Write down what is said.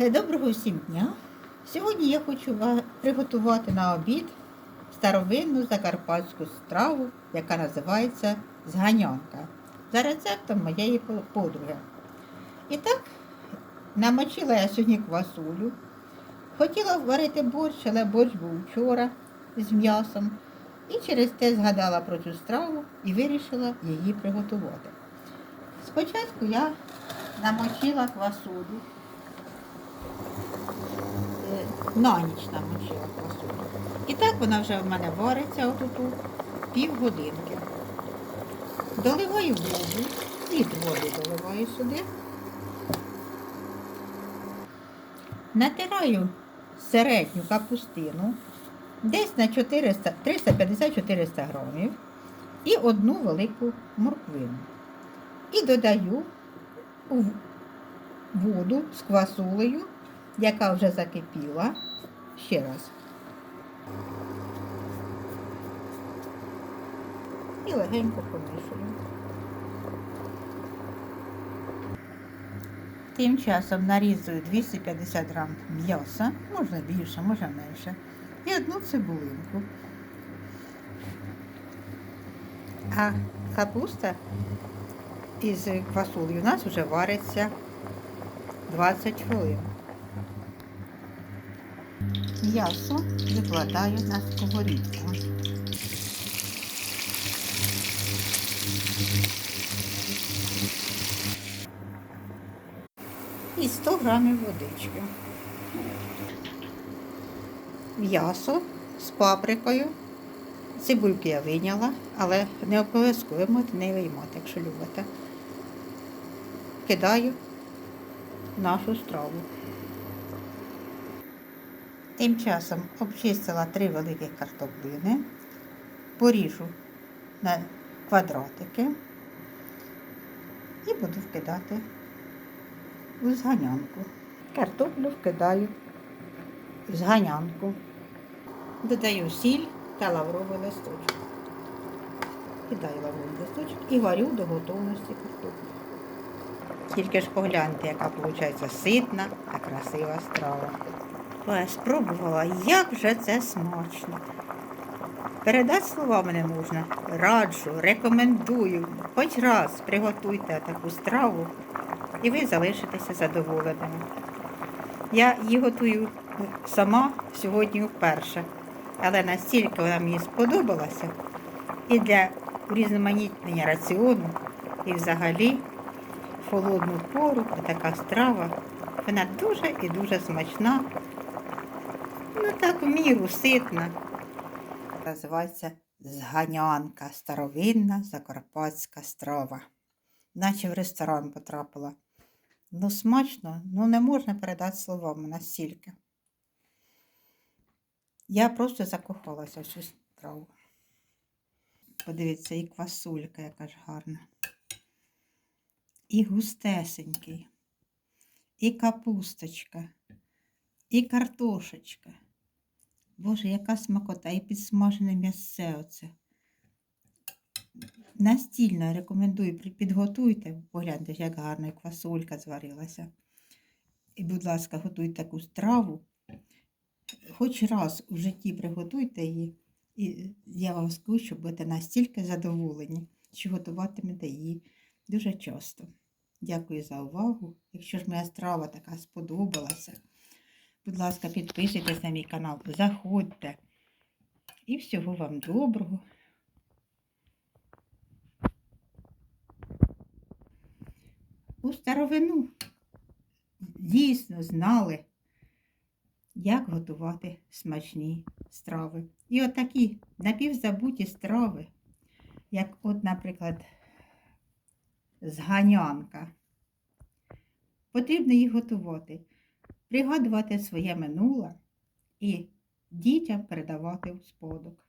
Е, Доброго всім дня! Сьогодні я хочу приготувати на обід старовинну закарпатську страву, яка називається зганянка, за рецептом моєї подруги. І так, намочила я сьогодні квасолю. Хотіла варити борщ, але борщ був вчора з м'ясом. І через те згадала про цю страву і вирішила її приготувати. Спочатку я намочила квасолю. На ніч намочила квасолю. І так вона вже в мене вариться отуту півгодинки. Доливаю воду, літр води доливаю сюди. Натираю середню капустину десь на 350-400 грамів і одну велику морквину. І додаю воду з квасолею, яка вже закипіла. Ще раз. І легенько помішую. Тим часом нарізую 250 грам м'яса, можна більше, можна менше, і одну цибулинку. А капуста із квасолею у нас вже вариться 20 хвилин. М'ясо викладаю на сковорідку. І 100 грамів водички. М'ясо з паприкою. Цибульки я виняла, але не обов'язково не виймати, якщо любите. Кидаю нашу страву. Тим часом обчистила три великих картоплини, поріжу на квадратики і буду вкидати у зганянку. Картоплю вкидаю в зганянку. Додаю сіль та лавровий листочок. Кидаю лавровий листочок і варю до готовності картоплі. Тільки ж погляньте, яка виходить ситна та красива страва. Я спробувала, як же це смачно. Передати словами не можна. Раджу, рекомендую. Хоч раз приготуйте таку страву і ви залишитеся задоволеними. Я її готую сама сьогодні вперше, але настільки вона мені сподобалася і для урізноманітнення раціону, і взагалі в холодну пору така страва, вона дуже і дуже смачна, ну так в міру ситна. Називається зганянка, старовинна закарпатська страва. Наче в ресторан потрапила. Ну, смачно, ну не можна передати словами настільки. Я просто закохалася в цю страву. Подивіться, і квасулька, яка ж гарна. І густесенький, і капусточка, і картошечка. Боже, яка смакота, і підсмажене м'ясце оце. Настільно рекомендую, підготуйте, погляньте, як гарно квасолька зварилася. І, будь ласка, готуйте таку страву. Хоч раз у житті приготуйте її, і я вам скажу, що будете настільки задоволені, що готуватимете її дуже часто. Дякую за увагу. Якщо ж моя страва така сподобалася, будь ласка, підписуйтесь на мій канал, заходьте. І всього вам доброго. У старовину дійсно знали, як готувати смачні страви. І отакі напівзабуті страви, як, от, наприклад, зганянка. Потрібно їх готувати, пригадувати своє минуле і дітям передавати в сподок.